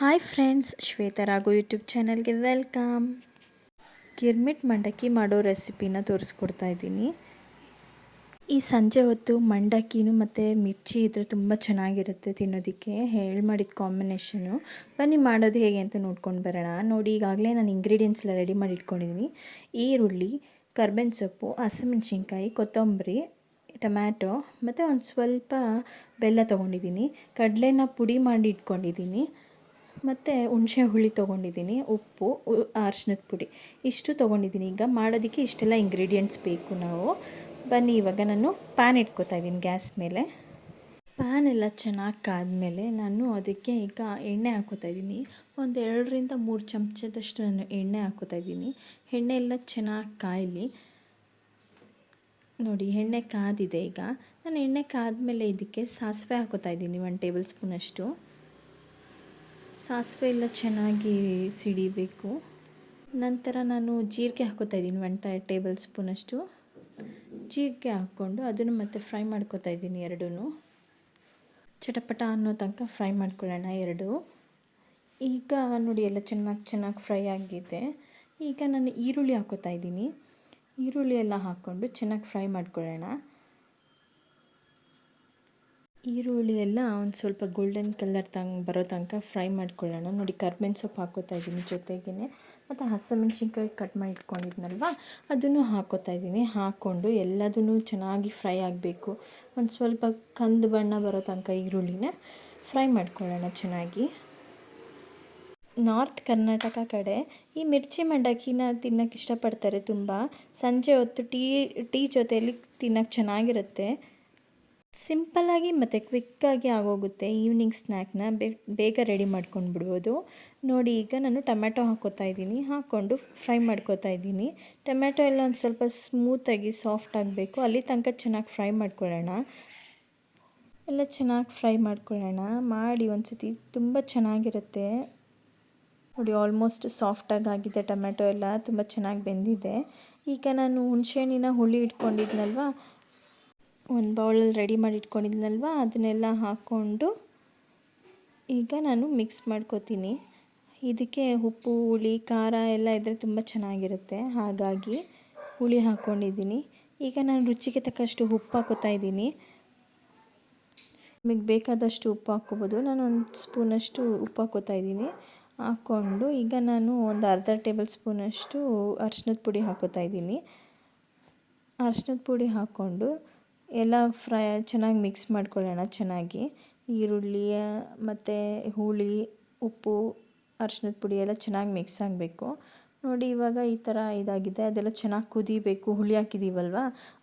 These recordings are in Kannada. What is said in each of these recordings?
ಹಾಯ್ ಫ್ರೆಂಡ್ಸ್ ಶ್ವೇತರಾಗು ಯೂಟ್ಯೂಬ್ ಚಾನಲ್ಗೆ ವೆಲ್ಕಮ್ ಗಿರ್ಮಿಟ್ ಮಂಡಕ್ಕಿ ಮಾಡೋ ರೆಸಿಪಿನ ತೋರಿಸ್ಕೊಡ್ತಾ ಇದ್ದೀನಿ. ಈ ಸಂಜೆ ಹೊತ್ತು ಮಂಡಕ್ಕಿನೂ ಮತ್ತು ಮಿರ್ಚಿ ಇದ್ರೆ ತುಂಬ ಚೆನ್ನಾಗಿರುತ್ತೆ ತಿನ್ನೋದಕ್ಕೆ. ಹೇಳಿ ಮಾಡಿದ ಕಾಂಬಿನೇಷನು ಬನ್ನಿ ಮಾಡೋದು ಹೇಗೆ ಅಂತ ನೋಡ್ಕೊಂಡು ಬರೋಣ. ನೋಡಿ, ಈಗಾಗಲೇ ನಾನು ಇಂಗ್ರೀಡಿಯೆಂಟ್ಸ್ ಎಲ್ಲ ರೆಡಿ ಮಾಡಿ ಇಟ್ಕೊಂಡಿದ್ದೀನಿ ಈರುಳ್ಳಿ ಕರ್ಬೇವಿನ ಸೊಪ್ಪು ಹಸಿಮೆಣ್ಸಿನ್ಕಾಯಿ, ಕೊತ್ತಂಬರಿ, ಟೊಮ್ಯಾಟೊ ಮತ್ತು ಒಂದು ಸ್ವಲ್ಪ ಬೆಲ್ಲ ತೊಗೊಂಡಿದ್ದೀನಿ ಕಡಲೆನ ಪುಡಿ ಮಾಡಿ ಇಟ್ಕೊಂಡಿದ್ದೀನಿ ಮತ್ತು ಹುಣಸೆ ಹುಳಿ ತೊಗೊಂಡಿದ್ದೀನಿ, ಉಪ್ಪು ಅರ್ಶಿನದ ಪುಡಿ. ಇಷ್ಟು ತೊಗೊಂಡಿದ್ದೀನಿ. ಈಗ ಮಾಡೋದಕ್ಕೆ ಇಷ್ಟೆಲ್ಲ ಇಂಗ್ರೀಡಿಯೆಂಟ್ಸ್ ಬೇಕು ನಾವು. ಬನ್ನಿ, ಇವಾಗ ನಾನು ಪ್ಯಾನ್ ಇಟ್ಕೋತಾ ಇದ್ದೀನಿ ಗ್ಯಾಸ್ ಮೇಲೆ. ಪ್ಯಾನ್ ಎಲ್ಲ ಚೆನ್ನಾಗಿ ಕಾದ್ಮೇಲೆ ನಾನು ಅದಕ್ಕೆ ಈಗ ಎಣ್ಣೆ ಹಾಕೋತಾ ಇದ್ದೀನಿ. ಒಂದು ಎರಡರಿಂದ ಮೂರು ಚಮಚದಷ್ಟು ನಾನು ಎಣ್ಣೆ ಹಾಕೋತಾ ಇದ್ದೀನಿ. ಎಣ್ಣೆ ಎಲ್ಲ ಚೆನ್ನಾಗಿ ಕಾಯಲಿ. ನೋಡಿ, ಎಣ್ಣೆ ಕಾದಿದೆ ಈಗ. ನಾನು ಎಣ್ಣೆ ಕಾದ್ಮೇಲೆ ಇದಕ್ಕೆ ಸಾಸಿವೆ ಹಾಕೋತಾ ಇದ್ದೀನಿ ಒನ್ ಟೇಬಲ್ ಸ್ಪೂನಷ್ಟು. ಸಾಸಿವೆ ಎಲ್ಲ ಚೆನ್ನಾಗಿ ಸಿಡಿಬೇಕು. ನಂತರ ನಾನು ಜೀರಿಗೆ ಹಾಕೋತಾ ಇದ್ದೀನಿ ಒನ್ ಟೇಬಲ್ ಸ್ಪೂನಷ್ಟು ಜೀರಿಗೆ ಹಾಕ್ಕೊಂಡು ಅದನ್ನು ಮತ್ತೆ ಫ್ರೈ ಮಾಡ್ಕೋತಾ ಇದ್ದೀನಿ ಎರಡೂ ಚಟಪಟ ಅನ್ನೋ ತನಕ ಫ್ರೈ ಮಾಡ್ಕೊಳ್ಳೋಣ ಎರಡು. ಈಗ ನೋಡಿ ಎಲ್ಲ ಚೆನ್ನಾಗಿ ಚೆನ್ನಾಗಿ ಫ್ರೈ ಆಗಿದೆ. ಈಗ ನಾನು ಈರುಳ್ಳಿ ಹಾಕ್ಕೋತಾ ಇದ್ದೀನಿ. ಈರುಳ್ಳಿ ಎಲ್ಲ ಹಾಕ್ಕೊಂಡು ಚೆನ್ನಾಗಿ ಫ್ರೈ ಮಾಡ್ಕೊಳ್ಳೋಣ. ಈರುಳ್ಳಿ ಎಲ್ಲ ಒಂದು ಸ್ವಲ್ಪ ಗೋಲ್ಡನ್ ಕಲರ್ ತಂಗ್ ಬರೋ ತನಕ ಫ್ರೈ ಮಾಡ್ಕೊಳ್ಳೋಣ. ನೋಡಿ, ಕರ್ಬೇವಿನ ಸೊಪ್ಪು ಹಾಕೋತಾ ಇದ್ದೀನಿ ಜೊತೆಗೇ ಮತ್ತು ಹಸಿಮೆಣ್ಸಿನ್ಕಾಯಿ ಕಟ್ ಮಾಡಿ ಇಟ್ಕೊಂಡಿದ್ನಲ್ವ ಅದನ್ನು ಹಾಕೋತಾ ಇದ್ದೀನಿ. ಹಾಕ್ಕೊಂಡು ಎಲ್ಲದೂ ಚೆನ್ನಾಗಿ ಫ್ರೈ ಆಗಬೇಕು. ಒಂದು ಸ್ವಲ್ಪ ಕಂದು ಬಣ್ಣ ಬರೋ ತನಕ ಈರುಳ್ಳಿನ ಫ್ರೈ ಮಾಡ್ಕೊಳ್ಳೋಣ ಚೆನ್ನಾಗಿ. ನಾರ್ತ್ ಕರ್ನಾಟಕ ಕಡೆ ಈ ಮಿರ್ಚಿ ಮಂಡಕ್ಕಿನ ತಿನ್ನೋಕ್ಕೆ ಇಷ್ಟಪಡ್ತಾರೆ ತುಂಬ. ಸಂಜೆ ಹೊತ್ತು ಟೀ ಟೀ ಜೊತೆಯಲ್ಲಿ ತಿನ್ನೋಕ್ಕೆ ಚೆನ್ನಾಗಿರುತ್ತೆ. ಸಿಂಪಲ್ಲಾಗಿ ಮತ್ತು ಕ್ವಿಕ್ಕಾಗಿ ಆಗೋಗುತ್ತೆ ಈವ್ನಿಂಗ್ ಸ್ನ್ಯಾಕ್ನ ಬೇಗ ರೆಡಿ ಮಾಡ್ಕೊಂಡು ಬಿಡ್ಬೋದು ನೋಡಿ, ಈಗ ನಾನು ಟೊಮ್ಯಾಟೊ ಹಾಕೋತಾ ಇದ್ದೀನಿ. ಹಾಕ್ಕೊಂಡು ಫ್ರೈ ಮಾಡ್ಕೋತಾ ಇದ್ದೀನಿ. ಟೊಮ್ಯಾಟೊ ಎಲ್ಲ ಒಂದು ಸ್ವಲ್ಪ ಸ್ಮೂತಾಗಿ ಸಾಫ್ಟ್ ಆಗಬೇಕು. ಅಲ್ಲಿ ತನಕ ಚೆನ್ನಾಗಿ ಫ್ರೈ ಮಾಡ್ಕೊಳ್ಳೋಣ. ಎಲ್ಲ ಚೆನ್ನಾಗಿ ಫ್ರೈ ಮಾಡ್ಕೊಳ್ಳೋಣ. ಮಾಡಿ ಒಂದು ಸತಿ ತುಂಬ ಚೆನ್ನಾಗಿರುತ್ತೆ. ನೋಡಿ, ಆಲ್ಮೋಸ್ಟ್ ಸಾಫ್ಟಾಗಿ ಆಗಿದೆ ಟೊಮ್ಯಾಟೊ ಎಲ್ಲ. ತುಂಬ ಚೆನ್ನಾಗಿ ಬೆಂದಿದೆ. ಈಗ ನಾನು ಹುಣಸೆಹಣ್ಣಿನ ಹುಳಿ ಇಟ್ಕೊಂಡಿದ್ನಲ್ವ? ಒಂದು ಬೌಲಲ್ಲಿ ರೆಡಿ ಮಾಡಿ ಇಟ್ಕೊಂಡಿದ್ನಲ್ವ ಅದನ್ನೆಲ್ಲ ಹಾಕ್ಕೊಂಡು ಈಗ ನಾನು ಮಿಕ್ಸ್ ಮಾಡ್ಕೋತೀನಿ. ಇದಕ್ಕೆ ಉಪ್ಪು, ಹುಳಿ, ಖಾರ ಎಲ್ಲ ಇದ್ದರೆ ತುಂಬ ಚೆನ್ನಾಗಿರುತ್ತೆ. ಹಾಗಾಗಿ ಹುಳಿ ಹಾಕ್ಕೊಂಡಿದ್ದೀನಿ. ಈಗ ನಾನು ರುಚಿಗೆ ತಕ್ಕಷ್ಟು ಉಪ್ಪು ಹಾಕೋತಾ ಇದ್ದೀನಿ. ನಿಮಗೆ ಬೇಕಾದಷ್ಟು ಉಪ್ಪು ಹಾಕ್ಕೋಬೋದು. ನಾನು ಒಂದು ಸ್ಪೂನಷ್ಟು ಉಪ್ಪು ಹಾಕೋತಾ ಇದ್ದೀನಿ. ಹಾಕ್ಕೊಂಡು ಈಗ ನಾನು ಒಂದು ಅರ್ಧ ಟೇಬಲ್ ಸ್ಪೂನಷ್ಟು ಅರ್ಶಿನದ ಪುಡಿ ಹಾಕೋತಾ ಇದ್ದೀನಿ. ಅರ್ಶಿನದ ಪುಡಿ ಹಾಕ್ಕೊಂಡು ಎಲ್ಲ ಫ್ರೈ ಚೆನ್ನಾಗಿ ಮಿಕ್ಸ್ ಮಾಡ್ಕೊಳ್ಳೋಣ ಚೆನ್ನಾಗಿ. ಈರುಳ್ಳಿ, ಮತ್ತು ಹುಳಿ, ಉಪ್ಪು ಅರ್ಶಿನದ ಪುಡಿ ಎಲ್ಲ ಚೆನ್ನಾಗಿ ಮಿಕ್ಸ್ ಆಗಬೇಕು. ನೋಡಿ ಇವಾಗ ಈ ಥರ ಇದಾಗಿದೆ. ಅದೆಲ್ಲ ಚೆನ್ನಾಗಿ ಕುದಿಬೇಕು. ಹುಳಿ ಹಾಕಿದ್ದೀವಲ್ವ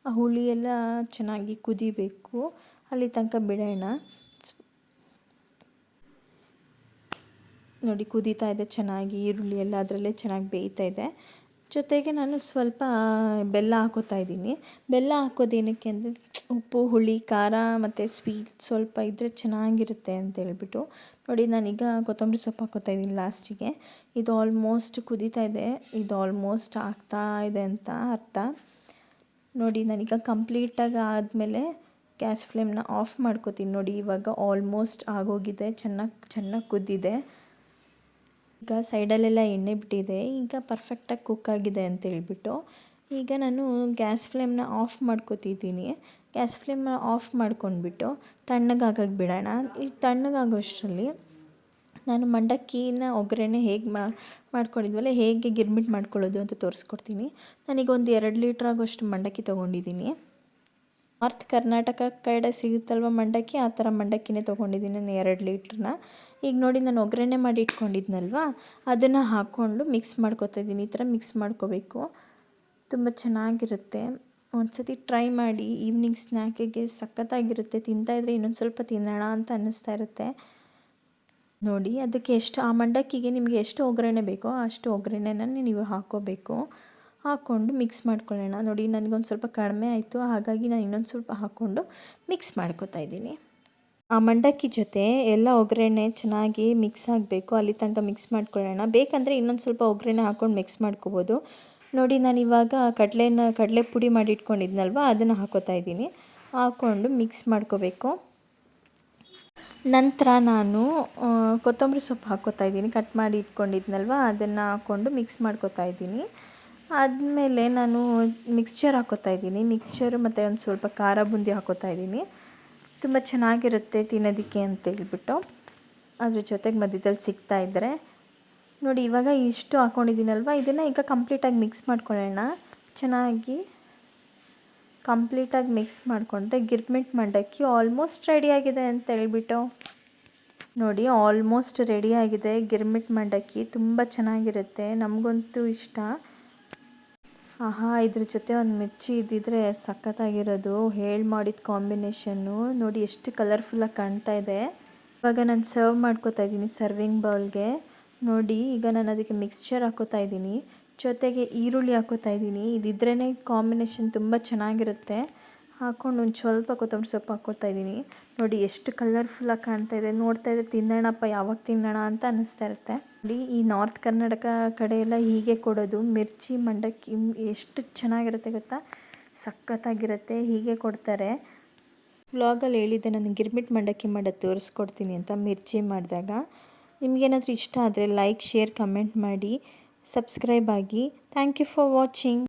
ಆ ಹುಳಿ ಎಲ್ಲ ಚೆನ್ನಾಗಿ ಕುದಿಬೇಕು. ಅಲ್ಲಿ ತನಕ ಬಿಡೋಣ. ನೋಡಿ ಕುದೀತಾ ಇದೆ ಚೆನ್ನಾಗಿ. ಈರುಳ್ಳಿ ಎಲ್ಲ ಅದರಲ್ಲೇ ಚೆನ್ನಾಗಿ ಬೇಯ್ತಾ ಇದೆ. ಜೊತೆಗೆ ನಾನು ಸ್ವಲ್ಪ ಬೆಲ್ಲ ಹಾಕೋತಾ ಇದ್ದೀನಿ. ಬೆಲ್ಲ ಹಾಕೋದೇನಕ್ಕೆ ಅಂದರೆ ಉಪ್ಪು, ಹುಳಿ, ಖಾರ ಮತ್ತು ಸ್ವೀಟ್ ಸ್ವಲ್ಪ ಇದ್ದರೆ ಚೆನ್ನಾಗಿರುತ್ತೆ ಅಂತ ಹೇಳ್ಬಿಟ್ಟು ನೋಡಿ ನಾನೀಗ ಕೊತ್ತಂಬರಿ ಸೊಪ್ಪು ಹಾಕೋತಾ ಇದ್ದೀನಿ ಲಾಸ್ಟಿಗೆ ಇದು ಆಲ್ಮೋಸ್ಟ್ ಕುದೀತಾ ಇದೆ. ಇದು ಆಲ್ಮೋಸ್ಟ್ ಆಗ್ತಾ ಇದೆ ಅಂತ ಅರ್ಥ. ನೋಡಿ ನಾನೀಗ ಕಂಪ್ಲೀಟಾಗಿ ಆದಮೇಲೆ ಗ್ಯಾಸ್ ಫ್ಲೇಮ್ನ ಆಫ್ ಮಾಡ್ಕೋತೀನಿ. ನೋಡಿ ಇವಾಗ ಆಲ್ಮೋಸ್ಟ್ ಆಗೋಗಿದೆ. ಚೆನ್ನಾಗಿ ಚೆನ್ನಾಗಿ ಕುದ್ದಿದೆ. ಈಗ ಸೈಡಲ್ಲೆಲ್ಲ ಎಣ್ಣೆ ಬಿಟ್ಟಿದೆ. ಈಗ ಪರ್ಫೆಕ್ಟಾಗಿ ಕುಕ್ ಆಗಿದೆ ಅಂತ ಹೇಳ್ಬಿಟ್ಟು ಈಗ ನಾನು ಗ್ಯಾಸ್ ಫ್ಲೇಮ್ನ ಆಫ್ ಮಾಡ್ಕೋತಿದ್ದೀನಿ. ಗ್ಯಾಸ್ ಫ್ಲೇಮ್ನ ಆಫ್ ಮಾಡ್ಕೊಂಡ್ಬಿಟ್ಟು ತಣ್ಣಗಾಗಕ್ಕೆ ಬಿಡೋಣ. ಈಗ ತಣ್ಣಗಾಗೋಷ್ಟರಲ್ಲಿ ನಾನು ಮಂಡಕ್ಕಿನ, ಒಗ್ಗರಣೆ ಹೇಗೆ ಮಾ, ಮಾಡ್ಕೊಂಡಿದ್ವಲ್ಲ, ಹೇಗೆ ಗಿರ್ಮಿಟ್ ಮಾಡ್ಕೊಳ್ಳೋದು ಅಂತ ತೋರಿಸ್ಕೊಡ್ತೀನಿ. ನಾನೀಗ ಒಂದು ಎರಡು ಲೀಟ್ರ್ ಆಗೋಷ್ಟು ಮಂಡಕ್ಕಿ ತೊಗೊಂಡಿದ್ದೀನಿ. ನಾರ್ತ್ ಕರ್ನಾಟಕ ಕಡೆ ಸಿಗುತ್ತಲ್ವ ಮಂಡಕ್ಕಿ? ಆ ಥರ ಮಂಡಕ್ಕಿನೇ ತೊಗೊಂಡಿದ್ದೀನಿ ನಾನು ಎರಡು ಲೀಟ್ರನ್ನ ಈಗ ನೋಡಿ ನಾನು ಒಗ್ಗರಣೆ ಮಾಡಿ ಇಟ್ಕೊಂಡಿದ್ನಲ್ವ? ಅದನ್ನು ಹಾಕ್ಕೊಂಡು ಮಿಕ್ಸ್ ಮಾಡ್ಕೊತಾ ಇದ್ದೀನಿ ಈ ಥರ ಮಿಕ್ಸ್ ಮಾಡ್ಕೋಬೇಕು. ತುಂಬ ಚೆನ್ನಾಗಿರುತ್ತೆ. ಒಂದು ಸತಿ ಟ್ರೈ ಮಾಡಿ ಈವ್ನಿಂಗ್ ಸ್ನ್ಯಾಕಿಗೆ ಸಖತ್ತಾಗಿರುತ್ತೆ. ತಿಂತಾಯಿದ್ರೆ ಇನ್ನೊಂದು ಸ್ವಲ್ಪ ತಿನ್ನೋಣ ಅಂತ ಅನ್ನಿಸ್ತಾ ಇರುತ್ತೆ. ನೋಡಿ, ಅದಕ್ಕೆ ಎಷ್ಟು, ಆ ಮಂಡಕ್ಕಿಗೆ ನಿಮಗೆ ಎಷ್ಟು ಒಗ್ಗರಣೆ ಬೇಕೋ ಅಷ್ಟು ಒಗ್ಗರಣೆನ ನೀವು ಹಾಕೋಬೇಕು. ಹಾಕ್ಕೊಂಡು ಮಿಕ್ಸ್ ಮಾಡ್ಕೊಳ್ಳೋಣ. ನೋಡಿ, ನನಗೊಂದು ಸ್ವಲ್ಪ ಕಡಿಮೆ ಆಯಿತು. ಹಾಗಾಗಿ ನಾನು ಇನ್ನೊಂದು ಸ್ವಲ್ಪ ಹಾಕ್ಕೊಂಡು ಮಿಕ್ಸ್ ಮಾಡ್ಕೊತಾ ಇದ್ದೀನಿ. ಆ ಮಂಡಕ್ಕಿ ಜೊತೆ ಎಲ್ಲ ಒಗ್ಗರಣೆ ಚೆನ್ನಾಗಿ ಮಿಕ್ಸ್ ಆಗಬೇಕು. ಅಲ್ಲಿ ತನಕ ಮಿಕ್ಸ್ ಮಾಡ್ಕೊಳ್ಳೋಣ. ಬೇಕಂದರೆ ಇನ್ನೊಂದು ಸ್ವಲ್ಪ ಒಗ್ಗರಣೆ ಹಾಕ್ಕೊಂಡು ಮಿಕ್ಸ್ ಮಾಡ್ಕೋಬೋದು. ನೋಡಿ, ನಾನು ಇವಾಗ ಕಡಲೆನ, ಕಡಲೆ ಪುಡಿ ಮಾಡಿ ಇಟ್ಕೊಂಡಿದ್ನಲ್ವ ಅದನ್ನು ಹಾಕೋತಾ ಇದ್ದೀನಿ. ಹಾಕ್ಕೊಂಡು ಮಿಕ್ಸ್ ಮಾಡ್ಕೋಬೇಕು. ನಂತರ ನಾನು ಕೊತ್ತಂಬರಿ ಸೊಪ್ಪು ಹಾಕೋತಾ ಇದ್ದೀನಿ. ಕಟ್ ಮಾಡಿ ಇಟ್ಕೊಂಡಿದ್ನಲ್ವ, ಅದನ್ನು ಹಾಕ್ಕೊಂಡು ಮಿಕ್ಸ್ ಮಾಡ್ಕೊತಾ ಇದ್ದೀನಿ. ಆದಮೇಲೆ ನಾನು ಮಿಕ್ಸ್ಚರ್ ಹಾಕೋತಾ ಇದ್ದೀನಿ. ಮಿಕ್ಸ್ಚರ್ ಮತ್ತು ಒಂದು ಸ್ವಲ್ಪ ಖಾರ ಬುಂದಿ ಹಾಕೋತಾ ಇದ್ದೀನಿ. ತುಂಬ ಚೆನ್ನಾಗಿರುತ್ತೆ ತಿನ್ನೋದಕ್ಕೆ ಅಂತೇಳ್ಬಿಟ್ಟು ಅದ್ರ ಜೊತೆಗೆ ಮಧ್ಯದಲ್ಲಿ ಸಿಗ್ತಾ ನೋಡಿ, ಇವಾಗ ಇಷ್ಟು ಹಾಕ್ಕೊಂಡಿದ್ದೀನಲ್ವ ಇದನ್ನು ಈಗ ಕಂಪ್ಲೀಟಾಗಿ ಮಿಕ್ಸ್ ಮಾಡ್ಕೊಳ್ಳೋಣ. ಚೆನ್ನಾಗಿ ಕಂಪ್ಲೀಟಾಗಿ ಮಿಕ್ಸ್ ಮಾಡಿಕೊಂಡ್ರೆ ಗಿರ್ಮಿಟ್ ಮಂಡಕ್ಕಿ ಆಲ್ಮೋಸ್ಟ್ ರೆಡಿಯಾಗಿದೆ ಅಂತ ಹೇಳ್ಬಿಟ್ಟು. ನೋಡಿ, ಆಲ್ಮೋಸ್ಟ್ ರೆಡಿಯಾಗಿದೆ ಗಿರ್ಮಿಟ್ ಮಂಡಕ್ಕಿ ತುಂಬ ಚೆನ್ನಾಗಿರುತ್ತೆ. ನಮಗಂತೂ ಇಷ್ಟ. ಆಹಾ, ಇದ್ರ ಜೊತೆ ಒಂದು ಮಿರ್ಚಿ ಇದ್ದಿದ್ರೆ ಸಖತ್ತಾಗಿರೋದು. ಹೇಳಿ ಮಾಡಿದ ಕಾಂಬಿನೇಷನ್ನು. ನೋಡಿ, ಎಷ್ಟು ಕಲರ್ಫುಲ್ಲಾಗಿ ಕಾಣ್ತಾ ಇದೆ. ಇವಾಗ ನಾನು ಸರ್ವ್ ಮಾಡ್ಕೋತಾ ಇದ್ದೀನಿ ಸರ್ವಿಂಗ್ ಬೌಲ್ಗೆ. ನೋಡಿ, ಈಗ ನಾನು ಅದಕ್ಕೆ ಮಿಕ್ಸ್ಚರ್ ಹಾಕೋತಾ ಇದ್ದೀನಿ. ಜೊತೆಗೆ ಈರುಳ್ಳಿ ಹಾಕೋತಾ ಇದ್ದೀನಿ. ಇದಿದ್ರೇ ಕಾಂಬಿನೇಷನ್ ತುಂಬ ಚೆನ್ನಾಗಿರುತ್ತೆ. ಹಾಕ್ಕೊಂಡು ಒಂದು ಸ್ವಲ್ಪ ಕೊತ್ತಂಬರಿ ಸೊಪ್ಪು ಹಾಕೋತಾ ಇದ್ದೀನಿ. ನೋಡಿ, ಎಷ್ಟು ಕಲರ್ಫುಲ್ಲಾಗಿ ಕಾಣ್ತಾ ಇದೆ. ನೋಡ್ತಾ ಇದ್ದರೆ ತಿನ್ನೋಣಪ್ಪ, ಯಾವಾಗ ತಿನ್ನೋಣ ಅಂತ ಅನ್ನಿಸ್ತಾ ಇರುತ್ತೆ. ನೋಡಿ, ಈ ನಾರ್ತ್ ಕರ್ನಾಟಕ ಕಡೆ ಹೀಗೆ ಕೊಡೋದು. ಮಿರ್ಚಿ, ಮಂಡಕ್ಕಿ ಎಷ್ಟು ಚೆನ್ನಾಗಿರುತ್ತೆ ಗೊತ್ತಾ? ಸಖತ್ತಾಗಿರುತ್ತೆ, ಹೀಗೆ ಕೊಡ್ತಾರೆ. ವ್ಲಾಗಲ್ಲಿ ಹೇಳಿದ್ದೆ, ನಾನು ಗಿರ್ಮಿಟ್ ಮಂಡಕ್ಕಿ ಮಾಡೋದು ತೋರಿಸ್ಕೊಡ್ತೀನಿ ಅಂತ ಮಿರ್ಚಿ ಮಾಡಿದಾಗ. ನಿಮಗೇನಾದರೂ ಇಷ್ಟ ಆದರೆ ಲೈಕ್ ಶೇರ್ ಕಮೆಂಟ್ ಮಾಡಿ ಸಬ್ಸ್ಕ್ರೈಬ್ ಆಗಿ. Thank you for watching